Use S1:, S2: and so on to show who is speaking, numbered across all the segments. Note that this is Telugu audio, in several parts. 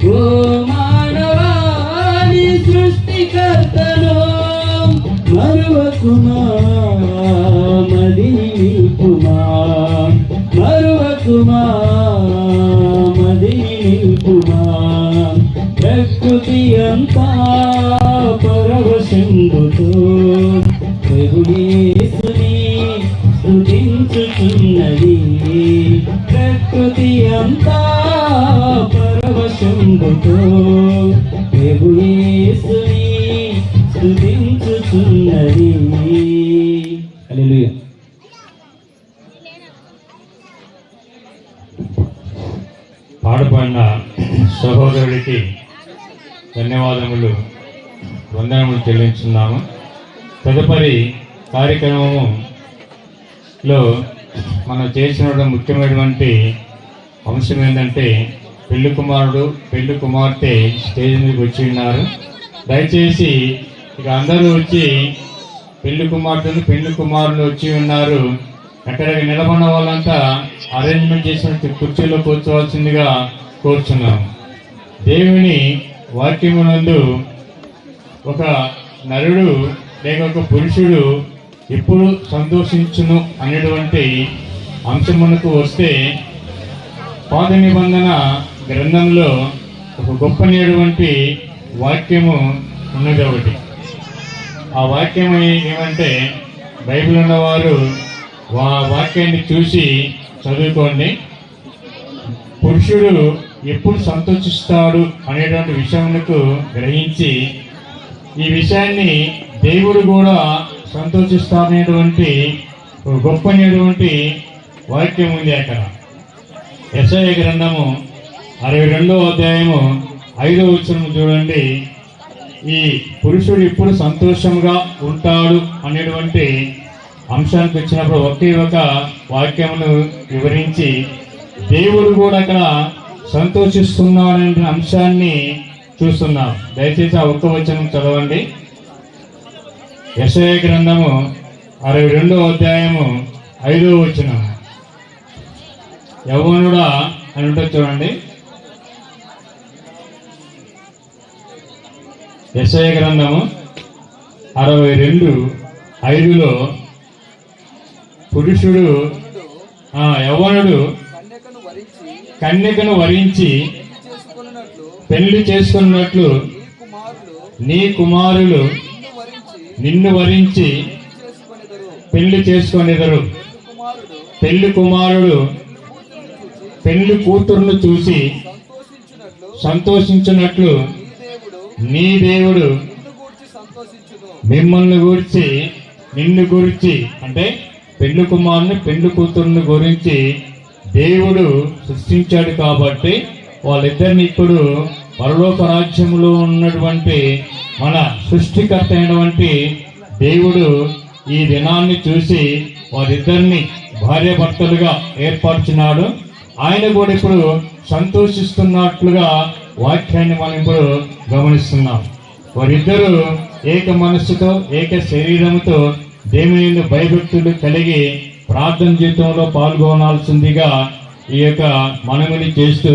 S1: ఓ మానవాని సృష్టికర్తను మరువకుమా మదిని మరువకుమా మదిని ప్రకృతి అంతా పరవశందుతో ప్రభుయేసుని స్తుతించుచున్నది. ప్రకృతి అంతా పరవశందుతో ప్రభుయేసుని హల్లెలూయా.
S2: పాడుపడిన సహోదరుడికి ధన్యవాదములు వందనములు చెల్లించున్నాము. తదుపరి కార్యక్రమములో మనం చేసిన ముఖ్యమైనటువంటి అంశం ఏంటంటే పెళ్ళి కుమారుడు పెళ్ళి కుమార్తె స్టేజ్ మీదకి వచ్చి ఉన్నారు. దయచేసి ఇక అందరూ వచ్చి పెళ్ళి కుమార్తెలు పెళ్ళి కుమారులు వచ్చి ఉన్నారు. అక్కడ నిలబడిన వాళ్ళంతా అరేంజ్మెంట్ చేసిన కుర్చీలో కూర్చోవాల్సిందిగా కోరుచున్నాం దేవుని వాక్యమునందు ఒక నరుడు లేక ఒక పురుషుడు ఎప్పుడు సంతోషించును అనేటువంటి అంశమునకు వస్తే పాత నిబంధన గ్రంథంలో ఒక గొప్పనేటువంటి వాక్యము ఉన్నది ఒకటి. ఆ వాక్యం ఏమంటే బైబిల్ ఉన్నవారు వా వాక్యాన్ని చూసి చదువుకోండి. పురుషుడు ఎప్పుడు సంతోషిస్తాడు అనేటువంటి విషయమునకు గ్రహించి ఈ విషయాన్ని దేవుడు కూడా సంతోషిస్తాడనేటువంటి ఒక గొప్పనేటువంటి వాక్యం ఉంది అక్కడ. ఎస్ఐ గ్రంథము అరవై రెండో అధ్యాయము ఐదో వచనం చూడండి. ఈ పురుషుడు ఎప్పుడు సంతోషంగా ఉంటాడు అనేటువంటి అంశానికి వచ్చినప్పుడు ఒకే ఒక వాక్యమును వివరించి దేవుడు కూడా అక్కడ సంతోషిస్తున్నాడనే అంశాన్ని చూస్తున్నాం. దయచేసి ఆ ఒక్క వచనం చదవండి. యశయ గ్రంథము అరవై రెండో అధ్యాయము ఐదో వచనం. యవనుడా అని ఉంటుంది చూడండి. యశయ గ్రంథము అరవై రెండు ఐదులో పురుషుడు ఆ యవ్వనుడు
S3: కన్యకను వరించి పెళ్ళి చేసుకున్నట్లు నీ కుమారులు నిన్ను వరించి పెళ్ళి చేసుకునేదరు.
S2: పెళ్ళి
S3: కుమారుడు
S2: పెళ్ళి కూతురును చూసి
S3: సంతోషించినట్లు నీ దేవుడు
S2: మిమ్మల్ని గురించి నిన్ను గురించి అంటే పెళ్ళి కుమారుని పెళ్ళి కూతురుని గురించి దేవుడు సృష్టించాడు కాబట్టి వాళ్ళిద్దరిని ఇప్పుడు పరలోక రాజ్యంలో ఉన్నటువంటి మన సృష్టికర్త అయినటువంటి దేవుడు ఈ దినాన్ని చూసి వారిద్దరిని భార్యాభర్తలుగా ఏర్పరిచినాడు. ఆయన కూడా ఇప్పుడు సంతోషిస్తున్నట్లుగా వాక్యాన్ని మనం ఇప్పుడు గమనిస్తున్నాం. వారిద్దరూ ఏక మనస్సుతో ఏక శరీరంతో దేవుని భయభక్తులు కలిగి ప్రార్థన జీవితంలో పాల్గొనాల్సిందిగా ఈ యొక్క మనవిని చేస్తూ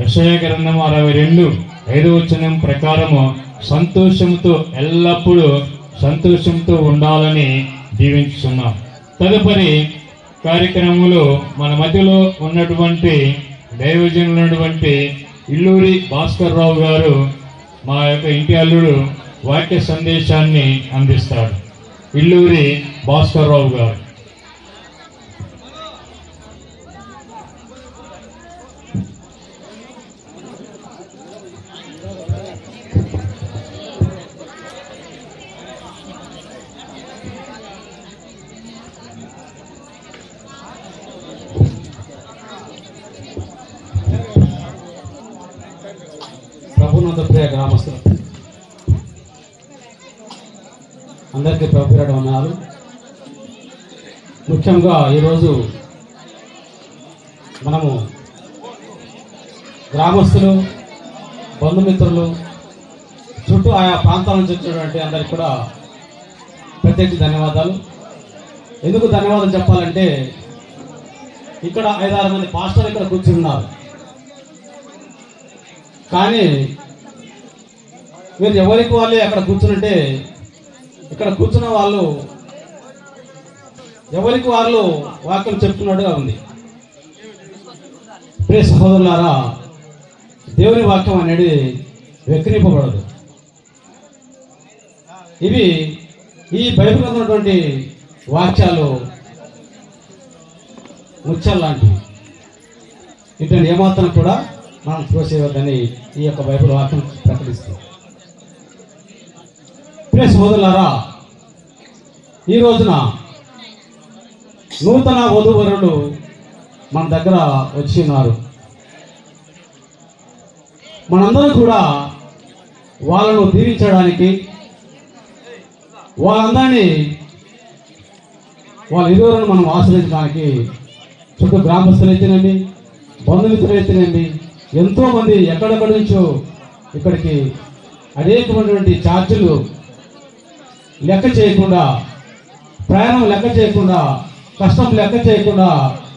S2: యశయగ్రంథం అరవై రెండు ఐదవ వచనం ప్రకారము సంతోషంతో ఎల్లప్పుడూ సంతోషంతో ఉండాలని దీవించుతున్నాం తదుపరి కార్యక్రమంలో మన మధ్యలో ఉన్నటువంటి దైవజనులు ఉన్నటువంటి ఇల్లూరి భాస్కర్ రావు గారు మా యొక్క ఇంటి అల్లుడు వాక్య సందేశాన్ని అందిస్తాడు. ఇల్లూరి భాస్కర్ రావు గారు.
S4: ప్రభునంద ప్రియ గ్రామస్తులు. అందరికీ ప్రభుత్వ ఉన్నారు ముఖ్యంగా ఈరోజు మనము గ్రామస్తులు బంధుమిత్రులు చుట్టూ ఆయా ప్రాంతాల నుంచి వచ్చినటువంటి అందరికి కూడా ప్రత్యేక ధన్యవాదాలు. ఎందుకు ధన్యవాదాలు చెప్పాలంటే ఇక్కడ ఐదారు మంది పాస్టర్లు ఇక్కడ కూర్చున్నారు కానీ మీరు ఎవరికి వాళ్ళే అక్కడ కూర్చుంటే ఇక్కడ కూర్చున్న వాళ్ళు ఎవరికి వాళ్ళు వాక్యం చెప్తున్నట్టుగా ఉంది. ప్రియ సహోదరులారా దేవుని వాక్యం అనేది వెక్కిరింపబడదు ఇవి ఈ బైబిల్ ఉన్నటువంటి వాక్యాలు ముత్యాలు లాంటివి. ఇటువంటి ఏమాత్రం కూడా మనం చూసేవద్దని ఈ యొక్క బైబిల్ వాక్యం ప్రకటిస్తుంది. ప్రియ సోదరులారా ఈ రోజున నూతన వధువరులు మన దగ్గర వచ్చి ఉన్నారు. మనందరం కూడా వాళ్ళను దీవించడానికి వాళ్ళందరినీ వాళ్ళ ఇరువులను మనం ఆశ్రయించడానికి చుట్టూ గ్రామస్తులైతేనేమి బంధుమిత్రులైతేనేమి ఎంతోమంది ఎక్కడెక్కడి నుంచో ఇక్కడికి అనేకమైనటువంటి ఛార్జీలు లెక్క చేయకుండా ప్రయాణం లెక్క చేయకుండా కష్టం లెక్క చేయకుండా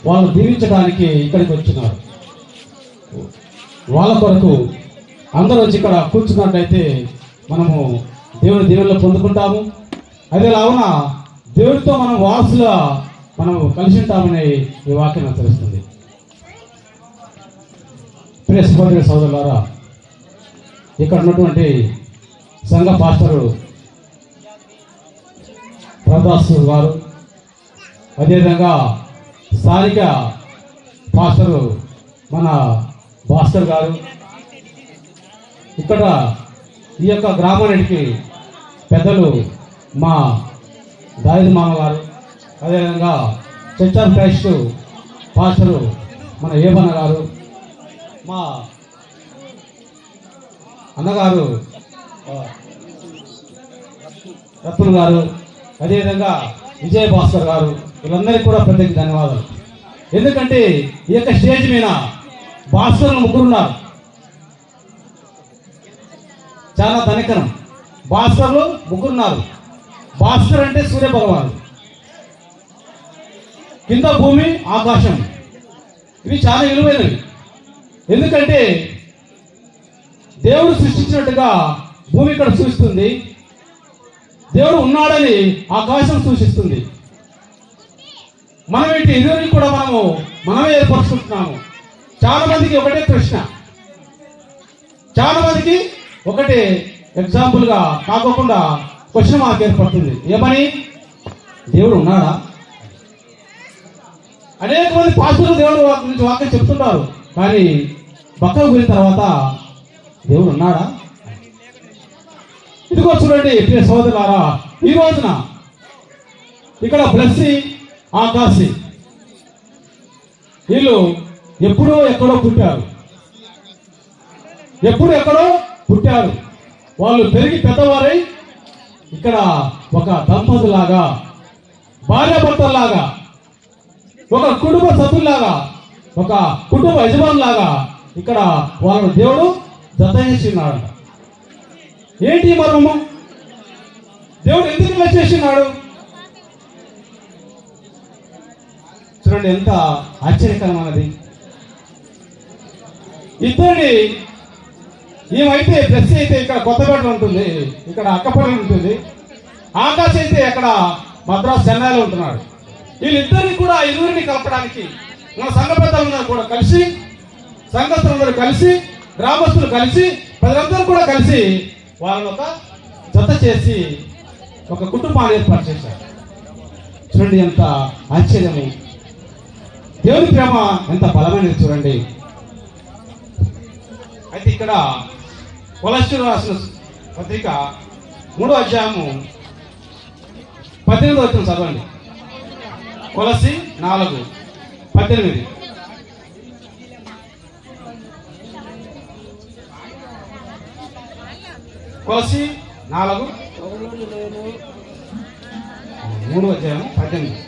S4: వాళ్ళు దీవించడానికి ఇక్కడికి వచ్చినారు. వాళ్ళ కొరకు అందరూ వచ్చి ఇక్కడ కూర్చున్నట్టయితే మనము దేవుని దేవుళ్ళు పొందుకుంటాము. అదే లావున దేవుడితో మనం వారసులా మనం కలిసి ఉంటామని ఈ వాక్యం తెలుస్తుంది ప్రియ సహోదరి సోదరులారా ఇక్కడ ఉన్నటువంటి సంఘ పాస్టరు ప్రదాస్ గారు. అదేవిధంగా స్థానిక పాస్టరు మన భాస్కర్ గారు. ఇక్కడ ఈ యొక్క గ్రామానికి పెద్దలు మా దాయిది మామ గారు. అదేవిధంగా చర్చ్ ఆఫ్ క్రైస్ట్ పాస్టరు మన ఏమన్న గారు. మా అన్నగారు ఆ, రత్న గారు. అదేవిధంగా విజయ భాస్కర్ గారు వీళ్ళందరికీ కూడా ప్రత్యేక ధన్యవాదాలు. ఎందుకంటే ఈ యొక్క స్టేజ్ మీద భాస్కర్ ముగ్గురున్నారు. చాలా ధనికరం. భాస్కర్లు ముగ్గురున్నారు. భాస్కర్ అంటే సూర్య భగవాన్ కింద భూమి ఆకాశం. ఇవి చాలా విలువైనవి. ఎందుకంటే దేవుడు సృష్టించినట్టుగా భూమి ఇక్కడ సూచిస్తుంది. దేవుడు ఉన్నాడని ఆకాశం సూచిస్తుంది. మనం ఏంటి ఇదివరకు కూడా మనము మనమే ఏర్పరచుకుంటున్నాము. చాలా మందికి ఒకటే ప్రశ్న. చాలా మందికి ఒకటే ఎగ్జాంపుల్గా కాకోకుండా క్వశ్చన్ మాకు ఏర్పడుతుంది. ఏమని దేవుడు ఉన్నాడా? అనేక మంది పాస్టర్లు దేవుడు వాక్ నుంచి వాక్యం చెప్తుంటారు. కానీ భక్తులు పోయిన తర్వాత దేవుడు ఉన్నాడా? ఇదిగో చూడండి ప్రియ సోదరులారా ఈ రోజున ఇక్కడ బ్లస్సి ఆకాశి. వీళ్ళు ఎప్పుడో ఎక్కడో పుట్టారు. ఎప్పుడు ఎక్కడో పుట్టారు. వాళ్ళు పెరిగి పెద్దవారై ఇక్కడ ఒక దంపతులాగా భార్యాభర్తల్లాగా ఒక కుటుంబ సభ్యుల్లాగా ఒక కుటుంబ యజమానులాగా ఇక్కడ వాళ్ళను దేవుడు జత చేసినాడు ఏంటి మర్మము? దేవుడు ఎందుకు ఇలా చేసినాడు చూడండి ఎంత ఆశ్చర్యకరమైనది. ఇద్దరిని ఏమైతే డ్రెస్ అయితే ఇక్కడ కొత్తపేట ఉంటుంది ఇక్కడ అక్కపల్లి ఉంటుంది ఆకాశ్ అయితే అక్కడ మద్రాసు చెన్నైలో ఉంటున్నాడు. వీళ్ళిద్దరిని కూడా ఇరువురిని కలపడానికి మన సంఘ పెద్దలందరూ కూడా కలిసి సంఘస్థులందరూ కలిసి గ్రామస్తులు కలిసి ప్రజలందరూ కూడా కలిసి వాళ్ళని ఒక జత చేసి ఒక కుటుంబాన్ని ఏర్పాటు చేశారు. చూడండి ఎంత ఆశ్చర్యము. దేవుని ప్రేమ ఎంత బలమైనది చూడండి. అయితే ఇక్కడ కొలస్టర్ రాసిన పత్రిక మూడో అధ్యాయము పద్దెనిమిది వచ్చిన చదవండి. కొలసి నాలుగు పద్దెనిమిది. కోసి నాలుగు. మూడు అధ్యాయం పద్దెనిమిది.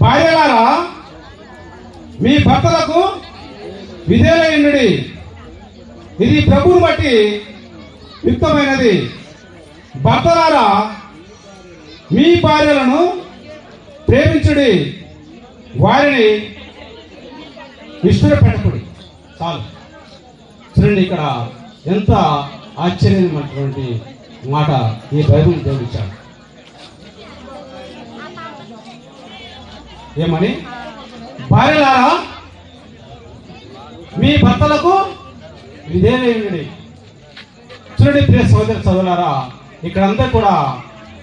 S4: భార్యలారా మీ భర్తలకు విధేయుడి ఇది ప్రభువుని బట్టి యుక్తమైనది. భర్తలారా మీ భార్యలను ప్రేమించుడి. వారిని ఇష్టపెట్టకుడి చాలు. చూడండి ఇక్కడ ఎంత ఆశ్చర్యమైనటువంటి మాట ఈ బైబుల్ దేవుడు ఏమని? భార్యలారా మీ భర్తలకు విధేయుడి చూడండి ప్రియ సోదరి చదువులారా ఇక్కడంతా కూడా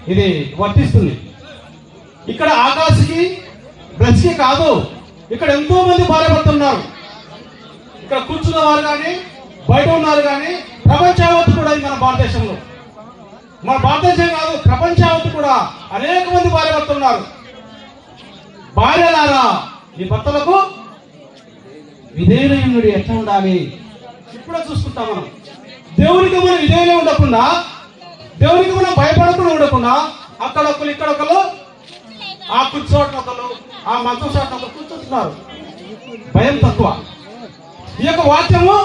S4: ఇది వర్తిస్తుంది. ఇక్కడ ఆకాశకి బ్రష్కి కాదు ఇక్కడ ఎంతో మంది భార్యపడుతున్నారు ఇక్కడ కూర్చున్న వారు కానీ బయట ఉన్నారు కానీ ప్రపంచావత్తు కూడా ఇది మన భారతదేశంలో. మన భారతదేశం కాదు ప్రపంచావత్తు కూడా అనేక మంది భార్యపడుతున్నారు భార్యలారా ఈ భర్తలకు విధేయుడు ఎట్లా ఉండాలి? ఇప్పుడే చూసుకుంటాం మనం. దేవునికి మనం విధేయులే ఉండకుండా దేవునికి మనం భయపడకుండా ఉండకుండా అక్కడ ఒకరు ఇక్కడ ఒకరు ఆ కూర్చోటం ఒకరు ఆ మంచం చోట ఒకరు కూర్చుంటున్నారు. భయం తక్కువ. ఈ యొక్క వాక్యము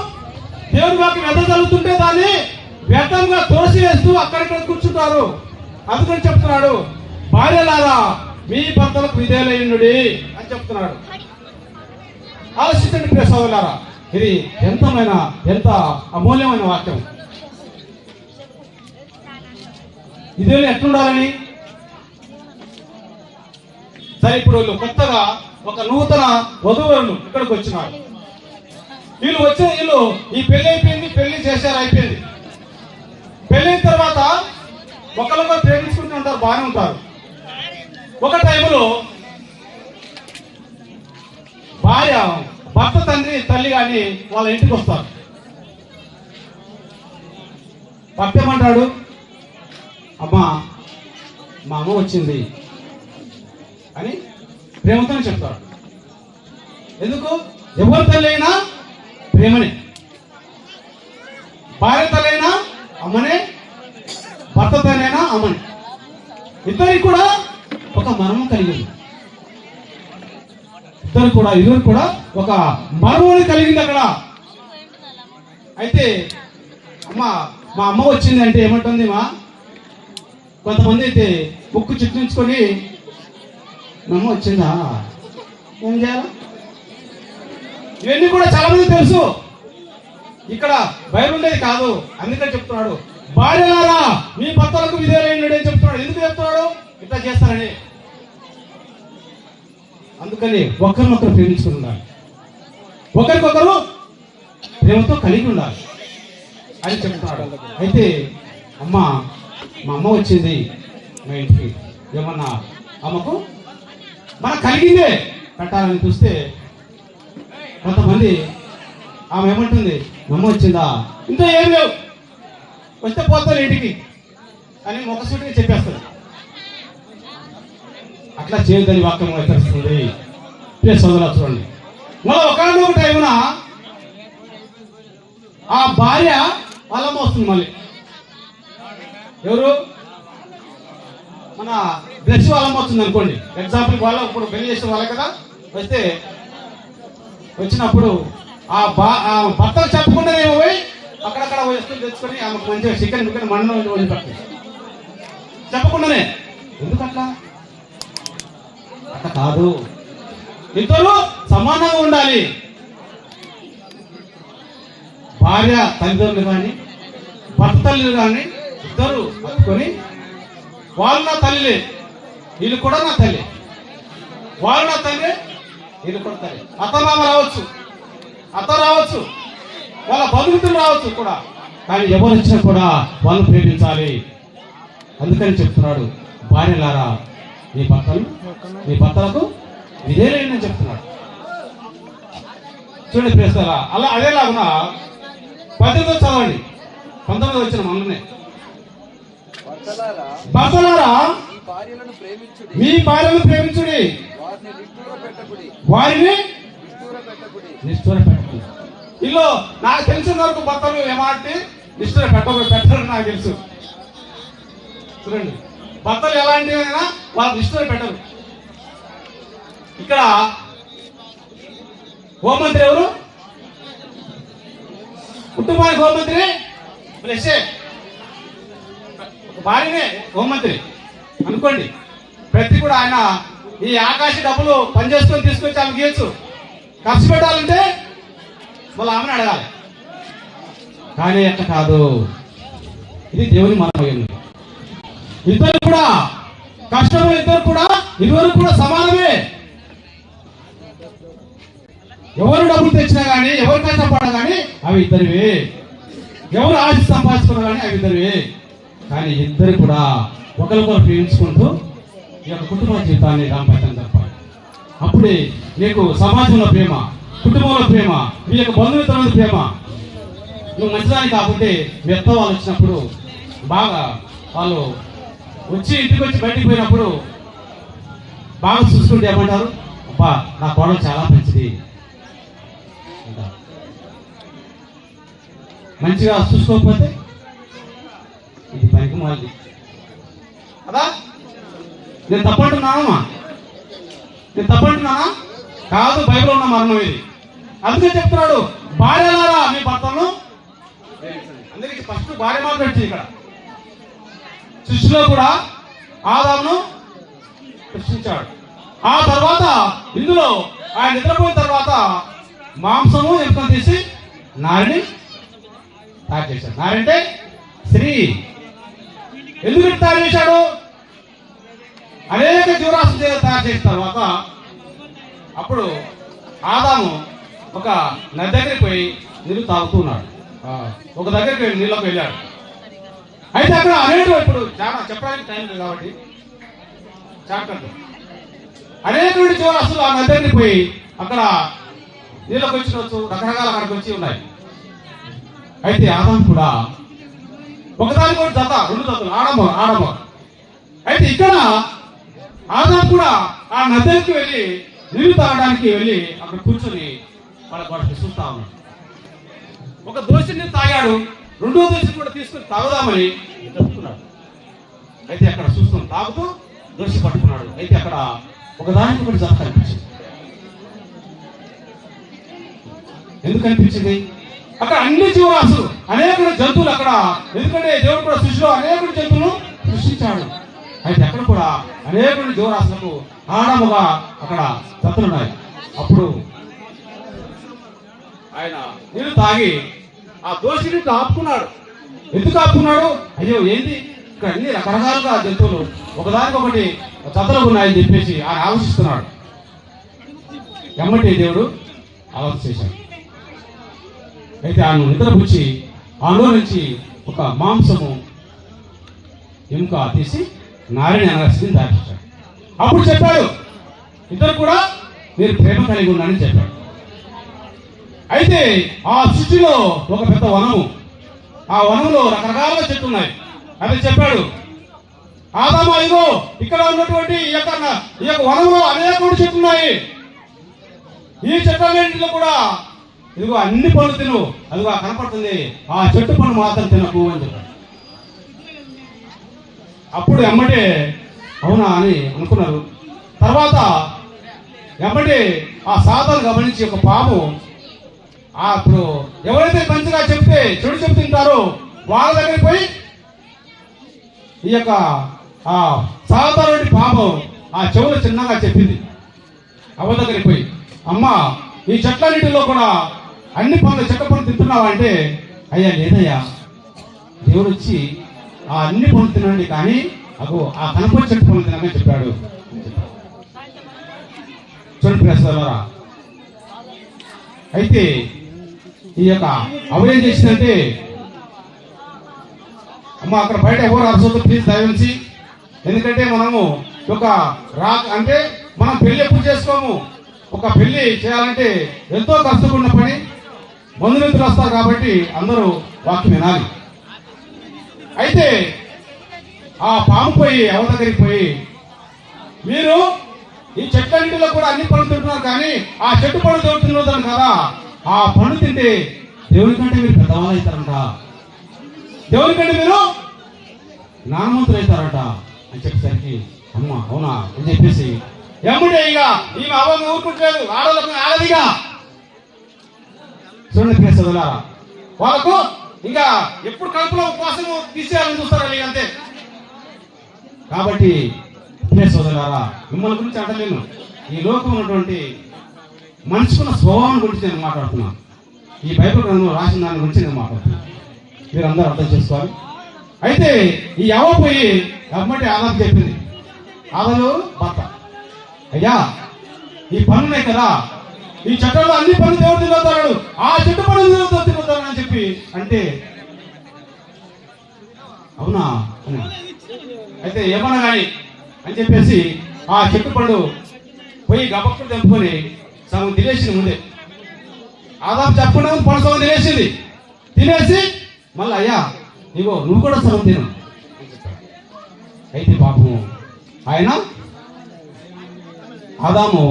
S4: దేవుని వాకి ఎంత జరుగుతుంటే దాన్ని వ్యర్థంగా తోసివేస్తూ అక్కడిక్కడ కూర్చుంటారు. అందుకని చెప్తున్నాడు భార్యలారా మీ భర్తలకు విధేయులైనడి అని చెప్తున్నాడు. ఆలోచించండి ప్రియ సోదరులారా ఇది ఎంతమైన ఎంత అమూల్యమైన వాక్యం. ఇదే ఎట్లుండాలని? సరే ఇప్పుడు వీళ్ళు కొత్తగా ఒక నూతన వధువులను ఇక్కడికి వచ్చినారు. వీళ్ళు వచ్చే వీళ్ళు ఈ పెళ్ళి అయిపోయింది పెళ్ళి చేశారు అయిపోయింది. పెళ్ళైన తర్వాత ఒకరికొకరు ప్రేమించుకుంటూ ఉంటారు బాగానే ఉంటారు. ఒక టైంలో భార్య భర్త తండ్రి తల్లి కానీ వాళ్ళ ఇంటికి వస్తారు. భర్త ఏమంటాడు? అమ్మా మా అమ్మ వచ్చింది అని ప్రేమతోనే చెప్తాడు. ఎందుకు? ఎవరి తల్లి అయినా ప్రేమనే. భార్య తలైనా అమ్మనే భర్త తల్లి అమ్మనే. ఇద్దరికి కూడా ఒక మరణం కలిగింది. ఇద్దరు కూడా ఇద్దరు కూడా ఒక మర్మం కలిగింది అక్కడ. అయితే అమ్మ మా అమ్మ వచ్చింది అంటే ఏమంటుంది మా? కొంతమంది అయితే ముక్కు చిట్టించుకొని మా అమ్మ వచ్చిందా? ఏం చేయాలి? ఇవన్నీ కూడా చాలా మంది తెలుసు. ఇక్కడ భయం ఉండేది కాదు. అందుకని చెప్తున్నాడు. భార్యలారా మీ భర్తలకు విధేయులైనడు అని చెప్తున్నాడు. ఎందుకు చెప్తున్నాడు? ఇట్లా చేస్తారని. అందుకని ఒకరినొకరు ప్రేమించుకుని ఉండాలి. ఒకరికొకరు ప్రేమతో కలిగి ఉండాలి అని చెప్తున్నాడు. అయితే అమ్మ మా అమ్మ వచ్చింది మా ఇంటికి. ఏమన్నా అమ్మకు? మన కలిగిందే పెట్టాలని చూస్తే కొంతమంది ఆమె ఏమంటుంది? మా అమ్మ వచ్చిందా ఏం లేవు. వస్తే పోతారు ఇంటికి. అని ముఖసూటిగా చెప్పేస్తారు అట్లా చేయొద్దని వాక్యం తెలుస్తుంది ప్రియ సోదరులు చూడండి. మళ్ళీ ఒకనొక టైమున ఆ భార్య వాళ్ళమ్మ వస్తుంది మళ్ళీ. ఎవరు? మన బ్రష్ వాళ్ళమ్మ వస్తుంది అనుకోండి. ఎగ్జాంపుల్ వాళ్ళ ఇప్పుడు పెళ్ళి చేసిన వాళ్ళే కదా? వస్తే వచ్చినప్పుడు ఆ బా ఆ భర్తకు చెప్పకుండానే పోయి అక్కడక్కడ వస్తువులు తెచ్చుకొని ఆమెకు మంచిగా చికెన్ బికెన్ మండలం వండి పడుతుంది చెప్పకుండానే ఎందుకట్లా? అట్లా కాదు. ఇద్దరు సమానంగా ఉండాలి. భార్య తల్లిదండ్రులు కానీ భర్త కానీ ఇద్దరు పట్టుకొని వాళ్ళు నా తల్లి వీళ్ళు కూడా నా తల్లి వాళ్ళు నా తల్లి వీళ్ళు కూడా తల్లి అత్తమామ రావచ్చు. అత్త రావచ్చు. వాళ్ళ బంధుమిత్రులు రావచ్చు కూడా. కానీ ఎవరు వచ్చినా కూడా వాళ్ళు ప్రేమించాలి. అందుకని చెప్తున్నాడు భార్యలారా మీ భర్తలు మీ భర్తలకు విధేయులని చెప్తున్నాడు. చూడండి ప్రేస్తారా అలా అదేలాగున? పద్దెనిమిదో చదవండి. పంతొమ్మిది వచ్చిన మనలోనే
S3: భర్తలారా మీ
S4: భార్యను ప్రేమించుడి.
S3: వారిని
S4: నిష్ఠూర పెట్టండి ఇల్లు నాకు తెలిసిన వరకు భర్తలు ఏమాటి నిష్ఠూర పెట్ట పెట్టరు నాకు తెలుసు. చూడండి. భర్తలు ఎలాంటివైనా వాళ్ళు నిష్ఠూర పెట్టరు ఇక్కడ హోంమంత్రి ఎవరు? కుటుంబానికి హోంమంత్రి? ఒక భార్యనే హోంమంత్రి. అనుకోండి. ప్రతి కూడా ఆయన ఈ ఆకాశ డబ్బులు పనిచేసుకొని తీసుకొచ్చి ఆమె గీయచ్చు ఖర్చు పెట్టాలంటే మళ్ళీ ఆమెను అడగాలి. కానీ ఎట్లా కాదు. ఇది దేవుని మనమయ్యింది ఇద్దరు కూడా కష్టములు ఇద్దరు కూడా ఇరువురు కూడా సమానమే. ఎవరు డబ్బులు తెచ్చినా కానీ ఎవరు కష్టపడినా కానీ అవి ఇద్దరివి. ఎవరు ఆశ సంపాదించుకున్నా కానీ అవి ఇద్దరివి. కానీ ఇద్దరు కూడా ఒకరికొకరు ప్రేమించుకుంటూ యొక్క కుటుంబ జీవితాన్ని దాంపత్యం జరపాలి అప్పుడే నీకు సమాజంలో ప్రేమ కుటుంబంలో ప్రేమ మీ యొక్క బంధుమిత్రుల ప్రేమ. నువ్వు మంచిదాని కాకుంటే మెత్త వాళ్ళు వచ్చినప్పుడు బాగా వాళ్ళు వచ్చి ఇంటికి వచ్చి బయటికి పోయినప్పుడు బాగా చూసుకుంటే ఏమంటారు? అబ్బా నా కోడలు చాలా మంచిది. మంచిగా చూసుకోకపోతే ఇది పనికి మాలింది. కదా నేను తప్పంటున్నానమ్మా. నేను తప్పంటున్నానా? కాదు బైబిల్ ఉన్న మరణం ఇది. అందుకే చెప్తున్నాడు భార్యలారా మీ భర్తను. అందరికి ఫస్ట్ భార్య మాట్లాడుతుంది ఇక్కడ. సృష్టిలో కూడా ఆదామును సృష్టించాడు. ఆ తర్వాత ఇందులో ఆయన నిద్రపోయిన తర్వాత మాంసము ఎంపిక తీసి నారిని తయారు చేశాడు. నారంటే స్త్రీ. ఎందుకు తయారు చేశాడు? అనేక జీవరాశులు తయారు చేసిన తర్వాత అప్పుడు ఆదాము ఒక నది దగ్గరికి పోయి నీళ్ళు తాగుతున్నాడు ఒక దగ్గరికి వెళ్ళి నీళ్ళకి వెళ్ళాడు. అయితే అక్కడ అనేక ఇప్పుడు చాలా చెప్పడానికి టైం లేదు కాబట్టి చాకండి అనేకటువంటి జీవరాశులు ఆ నది దగ్గరికి పోయి అక్కడ నీళ్ళకి వచ్చినవచ్చు రకరకాల అక్కడికి వచ్చి ఉన్నాయి. అయితే ఆదాం కూడా ఒకదాని కూడా జత రెండు జతలు ఆడమ్మ ఆడమ అయితే ఇక్కడ ఆదాం కూడా ఆ నదికి వెళ్ళి నీళ్ళు తాగడానికి వెళ్ళి అక్కడ కూర్చొని వాళ్ళ వాళ్ళకి చూస్తా ఉన్నాడు ఒక దోషిని తాగాడు రెండో దోషిని కూడా తీసుకుని తాగుదామని చెప్తున్నాడు. అయితే అక్కడ చూస్తాం తాగుతూ దోషి పట్టుకున్నాడు. అయితే అక్కడ ఒకదానికి కూడా జత కనిపించింది. ఎందుకు కనిపించింది? అక్కడ అన్ని జీవరాశులు అనేక జంతువులు అక్కడ. ఎందుకంటే దేవుడు కూడా సృష్టిలో అనేక జంతువులు సృష్టించాడు. అయితే అక్కడ కూడా అనేక జీవరాశులకు ఆడముగా అక్కడ జతలున్నాయి అప్పుడు ఆయన నీళ్ళు తాగి ఆ దోషిని ఆపుకున్నాడు. ఎందుకు ఆపుకున్నాడు? అయ్యో ఏంది? ఇక్కడ అన్ని రకరకాలుగా జంతువులు ఒకదానికొకటి జతలు ఉన్నాయని చెప్పేసి ఆయన ఆలోచిస్తున్నాడు. ఎమ్మటి దేవుడు ఆలోచన చేశాడు. అయితే ఆయన నిద్రపుచ్చి ఆలో నుంచి ఒక మాంసము ఎముక తీసి నారాయణ అనగాల్సింది దాచేశాడు అప్పుడు చెప్పాడు ఇద్దరు కూడా మీరు ప్రేమ కలిగి ఉన్నారని చెప్పాడు. అయితే ఆ సిటీలో ఒక పెద్ద వనము ఆ వనంలో రకరకాల చెట్లు ఉన్నాయి. అది చెప్పాడు ఆదామా ఇదో ఇక్కడ ఉన్నటువంటి ఈ యొక్క ఈ యొక్క వనంలో అనేక చెట్లు ఉన్నాయి. ఈ చెట్లన్నింటిలో కూడా ఇదిగో అన్ని పనులు తిను. అదిగో కనపడుతుంది. ఆ చెట్టు పనులు మాత్రం తినకు అని చెప్పాడు. అప్పుడు ఎమ్మటే అవునా అని అనుకున్నారు. తర్వాత ఎమ్మటే ఆ సాధన గమనించి ఒక పాము అప్పుడు ఎవరైతే మంచిగా చెప్తే చెడు చెప్తుంటారో వాళ్ళ దగ్గరికి పోయి ఈ యొక్క ఆ సాధారణ పాపం ఆ చెవులు చిన్నగా చెప్పింది. అవ్వ దగ్గరికి పోయి అమ్మా ఈ చెట్లన్నిటిలో కూడా అన్ని పనులు చెట్ల పనులు తింటున్నావా? అంటే అయ్యా లేదయ్యా. దేవుడు వచ్చి ఆ అన్ని పనులు తినండి కానీ అగో ఆ కనపడి చెట్టు పొందుతున్నామని చెప్పాడు. చూడండి ప్రశ్నలరా అయితే ఈ యొక్క అవయం చేసినట్టే అమ్మ అక్కడ బయట ఎవరు అరసతో ప్లీజ్ దయవించి ఎందుకంటే మనము ఒక రా అంటే మనం పెళ్ళి ఎప్పుడు చేసుకోము. ఒక పెళ్ళి చేయాలంటే ఎంతో కష్టపడిన పని బంధుమిత్రులు వస్తారు కాబట్టి అందరూ వాక్యం వినాలి. అయితే ఆ పాము పోయి ఎవరి దగ్గరికి పోయి మీరు ఈ చెట్లన్నింటిలో కూడా అన్ని పనులు తింటున్నారు కానీ ఆ చెట్టు పనులు తింటున్నారు కదా ఆ పనులు తింటే దేవుని కంటే మీరు పెద్దవాళ్ళు అవుతారంట. దేవుని కంటే మీరు నామంతులు అవుతారట అని చెప్పేసరికి అమ్మ అవునా? అని చెప్పేసి ఎమ్ముడే ఇక? ఈమె అవ్వని ఊరుకుంటలేదు ఆడవాళ్ళకు ఆడదిగా. చూడండి ప్రియ వాళ్ళకు ఇంకా ఎప్పుడు కడుపులో ఉపవాసం తీసేయాలని చూస్తారు వీళ్ళు అంతే? కాబట్టి ప్రియ సోదరులారా మిమ్మల్ని గురించి అంటలేను ఈ లోకం ఉన్నటువంటి మనిషికున్న స్వభావం గురించి నేను మాట్లాడుతున్నాను ఈ బైబిల్ గ్రంథం రాసిన దాని గురించి నేను మాట్లాడుతున్నాను మీరు అందరూ అర్థం చేసుకోవాలి. అయితే ఈ యవ పోయి అమ్మటి ఆదాం చెప్పింది. ఆదలు భర్త. అయ్యా ఈ పనులే కదా. ఈ చట్టంలో అన్ని పనులు దేవుడు తిరుగుతాడు ఆ చెట్టు పనులు తిరుగుతాడు అని చెప్పి అంటే అవునా? అయితే ఏమన్నా కానీ అని చెప్పేసి ఆ చెట్టు పండు పోయి గబక్కలు తెంపుకొని సగం తినేసింది ముందే. ఆదాం చెప్పకుండా పండు సగం తినేసింది. తినేసి మళ్ళీ అయ్యా ఇగో నువ్వు కూడా సగం తిను అయితే పాపము ఆయన ఆదాము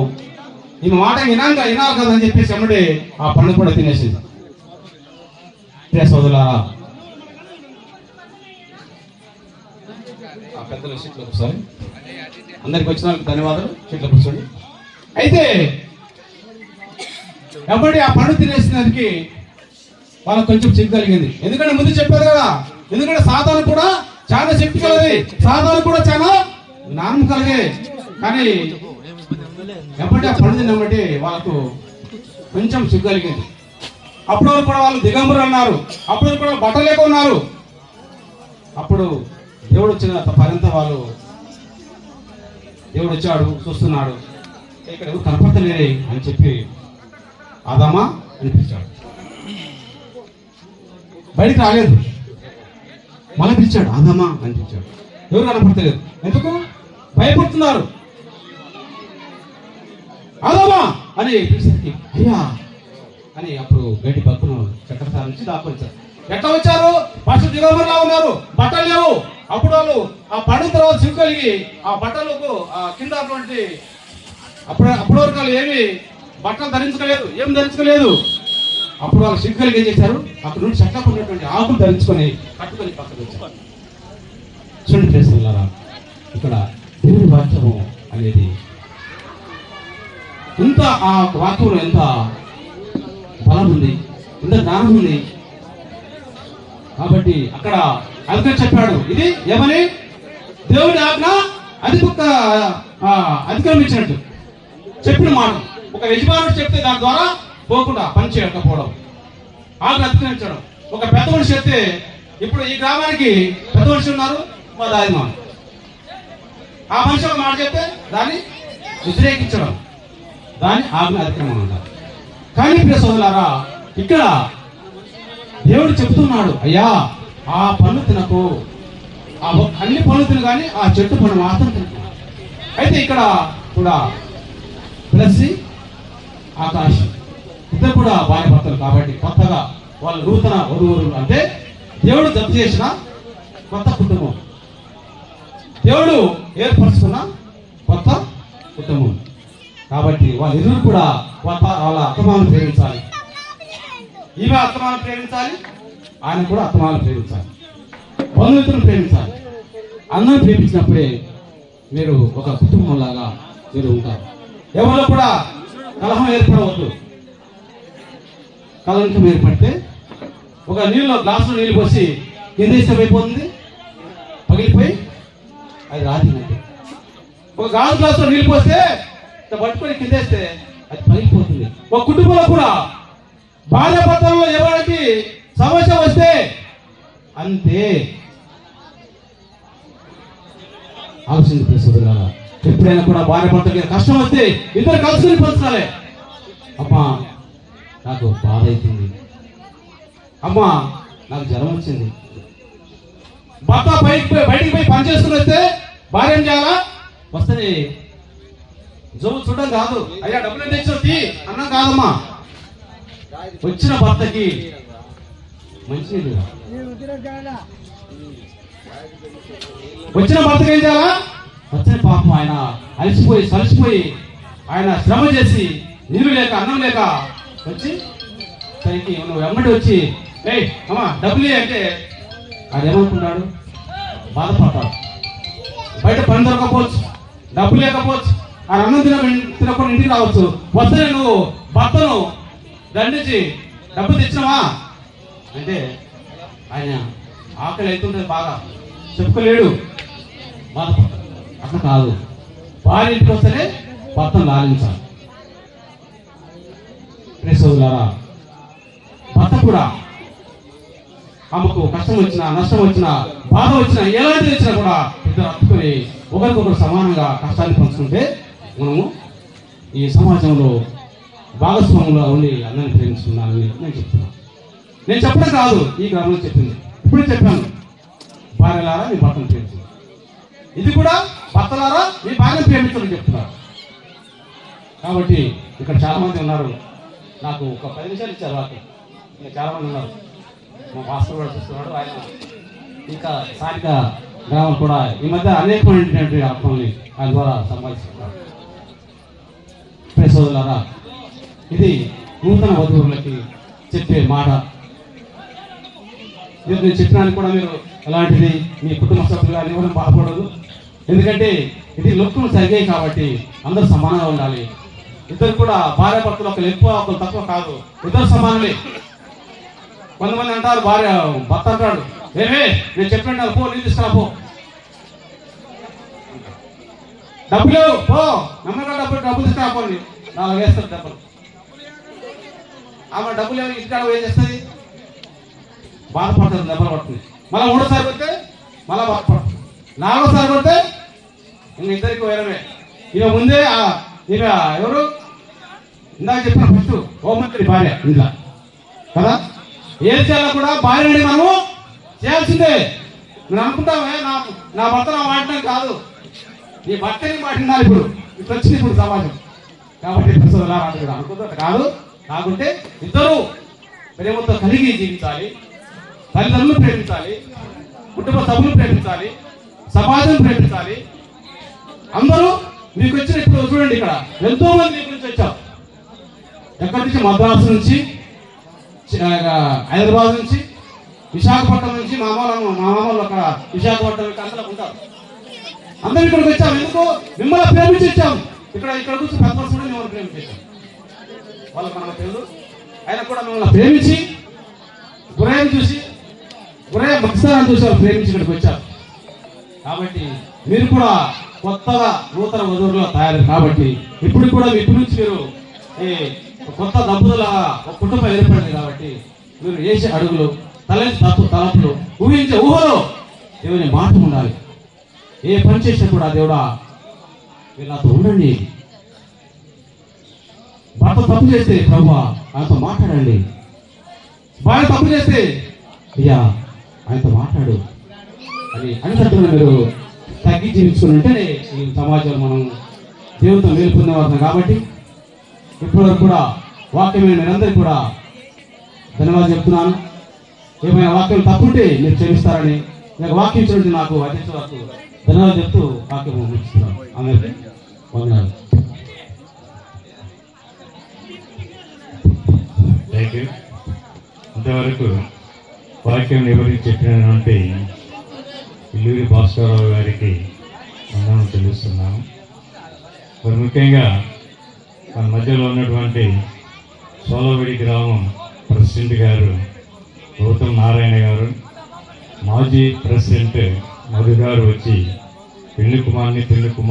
S4: ఈ మాట వినాక వినాలి కదా అని చెప్పేసి అమ్మడే ఆ పండు కూడా తినేసింది. ప్రియ సోదరులారా ఆ పెద్దల సీట్లో కూర్చోండి అందరికి వచ్చిన వాళ్ళకి ధన్యవాదాలు. సీట్లో కూర్చోండి అయితే ఎవరి ఆ పండు తినేసినందుకు వాళ్ళకి కొంచెం సిగ్గు కలిగింది. ఎందుకంటే ముందు చెప్పారు కదా ఎందుకంటే సాధారణ కూడా చాలా శక్తి కలది. సాధారణ కూడా చాలా జ్ఞానం కలిగే. కానీ ఎప్పటి ఆ పండు వాళ్ళకు కొంచెం సిగ్గు కలిగింది. అప్పుడు కూడా వాళ్ళు దిగంబరు అన్నారు. అప్పుడు కూడా బట్టలేక ఉన్నారు. అప్పుడు దేవుడు వచ్చిన పరింత వాళ్ళు దేవుడు వచ్చాడు చూస్తున్నాడు. ఇక్కడ ఎవరు కనపడతలేరే అని చెప్పి ఆదామా అనిపించాడు. బయటికి రాలేదు. మళ్ళీ పిలిచాడు ఆదామా అనిపించాడు. ఎవరు కనపడతలేదు. ఎందుకు? భయపడుతున్నారు. ఆదామా అని పిలిచేసరికి అయ్యా. అని అప్పుడు గడ్డి పక్కన చక్రసాల నుంచి దాపరించారు ఎట్లా వచ్చారు? ఫస్ట్ దిగమరిలా ఉన్నారు. బట్టలు లేవు. అప్పుడు వాళ్ళు ఆ పడిన తర్వాత సిగ్గు కలిగి ఆ బట్టలకు ఆ కింద అటువంటి అప్పుడు అప్పటి వరకు వాళ్ళు ఏమి బట్టలు ధరించుకోలేదు. ఏం ధరించుకోలేదు. అప్పుడు వాళ్ళు సిగ్గు కలిగి ఏం చేశారు? అక్కడ నుండి చెట్లకు ఉన్నటువంటి ఆకులు ధరించుకొని కట్టుకొని పక్కన వచ్చారు. చూడండి చేస్తున్నారా ఇక్కడ దేవుని వాక్యము అనేది ఇంత ఆ వాక్యంలో ఎంత బలం ఉంది ఇంత జ్ఞానం ఉంది. కాబట్టి అక్కడ అందుకని చెప్పాడు ఇది ఏమని? దేవుడి ఆజ్ఞ అది ఒక అతిక్రమించినట్టు చెప్పిన మాట. ఒక యజమానుడు చెప్తే దాని ద్వారా పోకుండా పని చేయకపోవడం. ఆజ్ఞ అతిక్రమించడం ఒక పెద్ద మనిషి చెప్తే ఇప్పుడు ఈ గ్రామానికి పెద్ద మనిషి ఉన్నారు మా రాజమాన్ ఆ మనిషి ఒక మాట చెప్తే దాన్ని వ్యతిరేకించడం. దాన్ని ఆజ్ఞ అతిక్రమం అంటారు. కానీ ప్రియ సోదరులారా ఇక్కడ దేవుడు చెప్తున్నాడు అయ్యా ఆ పనులు తినకు. ఆ అన్ని పనులు తిన కానీ ఆ చెట్టు పన్ను మాత్రం తినకు. అయితే ఇక్కడ కూడా ప్లస్ ఆకాశం ఇద్దరు కూడా భార్య భర్తలు కాబట్టి కొత్తగా వాళ్ళ నూతన వరువురు అంటే దేవుడు జప్తు చేసిన కొత్త కుటుంబం. దేవుడు ఏర్పరచుకున్న కొత్త కుటుంబం. కాబట్టి వాళ్ళిద్దరు కూడా వాళ్ళ వాళ్ళ అత్తమాలను ప్రేమించాలి. ఈమె అత్తమాలను ప్రేమించాలి ఆయన కూడా అత్తమాలను ప్రేమించాలి. బంధుమిత్రులను ప్రేమించాలి. అందరూ ప్రేమించినప్పుడే మీరు ఒక కుటుంబం లాగా మీరు ఉంటారు. ఎవరిలో కూడా కలహం ఏర్పడవద్దు. కలహం ఏర్పడితే ఒక నీళ్ళు గ్లాసులో నీళ్ళు పోసి కింద ఇష్టమైపోతుంది పగిలిపోయి అది రాతినట్టు ఒక గాజు గ్లాసులో నీళ్ళు పోస్తే పట్టుకొని కిందేస్తే అది పగిలిపోతుంది. ఒక కుటుంబంలో కూడా భార్య భర్తల్లో ఎవరికి సమస్య వస్తే అంతే. ఆలోచించి సోదరులారా ఎప్పుడైనా కూడా భార్య భర్తకి కష్టం వస్తే ఇద్దరు కలుసుకుని పంచాలి అమ్మా నాకు బాధ అవుతుంది అమ్మా నాకు జ్వరం వచ్చింది. భర్త బయటికి పోయి బయటికి పోయి పనిచేసుకుని వస్తే భార్య ఏం చేయాలా? వస్తే జోబు చూడడం కాదు. అయ్యా డబ్బులు ఎంత తెచ్చి అన్నం కాదమ్మా. వచ్చిన భర్తకి మంచిది వచ్చిన భర్తకి ఏం చేయాలా? వచ్చిన పాపం ఆయన అలసిపోయి సలిసిపోయి ఆయన శ్రమ చేసి నీరు లేక అన్నం లేక వచ్చి తనకి నువ్వు వెంబడి వచ్చి ఏ అమ్మా డబ్బులు అంటే ఆయన ఏమనుకున్నాడు బాధపడతాడు. బయట పని దొరకపోవచ్చు డబ్బు లేకపోవచ్చు ఆ అన్నం తిన తినకుండా ఇంటికి రావచ్చు. వస్తే నువ్వు భర్తను దండించి డబ్బు తెచ్చినావా? అంటే ఆయన ఆకలి అవుతుంటుంది బాగా చెప్పుకోలేడు. బాధపడతాడు అట్లా కాదు. భార్య ఇంటికి వస్తేనే భర్తను లాలించాలి. ప్రేసోదులారా భర్త కూడా ఆమెకు కష్టం వచ్చినా నష్టం వచ్చినా బాధ వచ్చినా ఎలాంటిది వచ్చినా కూడా ఇద్దరు హత్తుకొని ఒకరికొకరు సమానంగా కష్టాన్ని పంచుకుంటే మనము ఈ సమాజంలో భాగస్వాములుగా ఉండి అందరిని ప్రేమిస్తున్నానని నేను చెప్తున్నాను. నేను చెప్పడం కాదు ఈ గ్రామంలో చెప్పింది. ఇప్పుడే చెప్పాను. భార్యలారా మీ భర్తను ప్రేమించు ఇది కూడా భర్తలారా మీ భార్యను ప్రేమించమని చెప్తున్నారు. కాబట్టి ఇక్కడ చాలామంది ఉన్నారు. నాకు ఒక పది నిమిషాలు ఇచ్చారు వాకి ఇంకా చాలామంది ఉన్నారు. మా మాస్టర్ కూడా చూస్తున్నాడు ఆయన ఇంకా స్థానిక గ్రామం కూడా ఈ మధ్య అనేకమైనటువంటి ఆత్మల్ని ఆయన ద్వారా సంపాదిస్తున్నారు. ప్రియ సోదరులారా ఇది నూతన వధువులకి చెప్పే మాట. మీరు నేను చెప్పినానికి కూడా మీరు ఎలాంటిది మీ కుటుంబ సభ్యులు అని కూడా బాధపడదు ఎందుకంటే ఇది లొక్కులు సరిగాయి కాబట్టి అందరూ సమానంగా ఉండాలి. ఇద్దరు కూడా భార్య భర్తలు ఒకరు ఎక్కువ ఒకరు తక్కువ కాదు. ఇద్దరు సమానులే. కొంతమంది అంటారు భార్య భర్త అంటాడు ఏమే నేను చెప్పినట్టు పో నీళ్ళు తీసుకురా పో. డబ్బులు పో. నమ్మకం డబ్బులు డబ్బులు తీసుకురా పోండి. నాలుగు వేస్తారు డబ్బులు. ఆమె డబ్బులు ఏమి ఇంటికాడ ఏం చేస్తుంది? బాధపడుతుంది దెబ్బలు పడుతుంది మళ్ళీ మూడోసారి పడితే మళ్ళీ బాధపడుతుంది. నాలుగోసారి పడితే ఇంక ఇద్దరికి వేరమే. ఇక ముందే ఇక ఎవరు? ఇందాక చెప్పిన ఫస్ట్ హోంమంత్రి భార్య ఇంట్లో కదా? ఏం చేయాలో కూడా భార్యని మనము చేయాల్సిందే. నేను అనుకుంటామే నా నా భర్త నా వాడటం కాదు. నీ భర్తని మాట్లాడాలి ఇప్పుడు. ఇప్పుడు వచ్చింది ఇప్పుడు సమాజం. కాబట్టి ప్రసవలా అనుకుంటే కాదు. కాకుంటే ఇద్దరు ప్రేమతో కలిగి జీవించాలి. తల్లిదండ్రులు ప్రేమించాలి. కుటుంబ సభ్యులు ప్రేమించాలి. సమాజం ప్రేమించాలి. అందరూ మీకు వచ్చిన ఇప్పుడు చూడండి ఇక్కడ. ఎంతో మంది మీ గురించి వచ్చారు. ఎక్కడి నుంచి? మద్రాసు నుంచి హైదరాబాద్ నుంచి విశాఖపట్నం నుంచి మా మామూలు మా మామూలు అక్కడ విశాఖపట్నం అందరూ ఉంటారు. అందరూ ఇక్కడికి వచ్చాం. ఎందుకు? మిమ్మల్ని ప్రేమించి వచ్చాం ఇక్కడ ఇక్కడ కూర్చొని పెద్ద కూడా మిమ్మల్ని ప్రేమించాం వాళ్ళకి మనకు తెలుసు. ఆయన కూడా మిమ్మల్ని ప్రేమించి గురయ్యను చూసి గురయ్య భక్తాన్ని చూసి వాళ్ళు ప్రేమించి ఇక్కడికి వచ్చారు. కాబట్టి మీరు కూడా కొత్తగా నూతన వధువులుగా తయారు కాబట్టి ఇప్పుడు కూడా మీ ఇప్పుడు నుంచి మీరు కొత్త దంపతుల ఒక కుటుంబం ఏర్పడింది కాబట్టి మీరు వేసే అడుగులు తలెత్తి తప్పు తలపులు ఊహించే ఊహలో దేవుని మాట ఉండాలి. ఏ పని చేసినా కూడా దేవుడా మీరు నాతో ఉండండి. భర్త తప్పు చేస్తే ప్రభు ఆయనతో మాట్లాడండి. భార్య తప్పు చేస్తే అయ్యా ఆయనతో మాట్లాడు. అని అనితట్టుగా మీరు తగ్గి జీవించుకుని ఈ సమాజంలో మనం దేవునితో మేలు వారు కాబట్టి ఇప్పటివరకు కూడా వాక్యమైన మీరందరికీ కూడా ధన్యవాదాలు చెప్తున్నాను. ఏమైనా వాక్యం తప్పుంటే మీరు క్షమిస్తారని నాకు వాక్యం చూడండి నాకు అధ్యక్ష వరకు ధన్యవాదాలు చెప్తూ వాక్యం ముగిస్తున్నాం. ఆమె వందనాలు.
S2: థ్యాంక్ యూ ఇంతవరకు వాక్యం వివరించి చెప్పినటువంటి ఇల్లూరి భాస్కరరావు గారికి అందరం తెలుస్తున్నాము మరి ముఖ్యంగా మన మధ్యలో ఉన్నటువంటి సోలవిడి గ్రామం ప్రెసిడెంట్ గారు గౌతమ్ నారాయణ గారు మాజీ ప్రెసిడెంట్ మధు గారు వచ్చి పెళ్ళి కుమార్ని పెళ్ళి కుమార్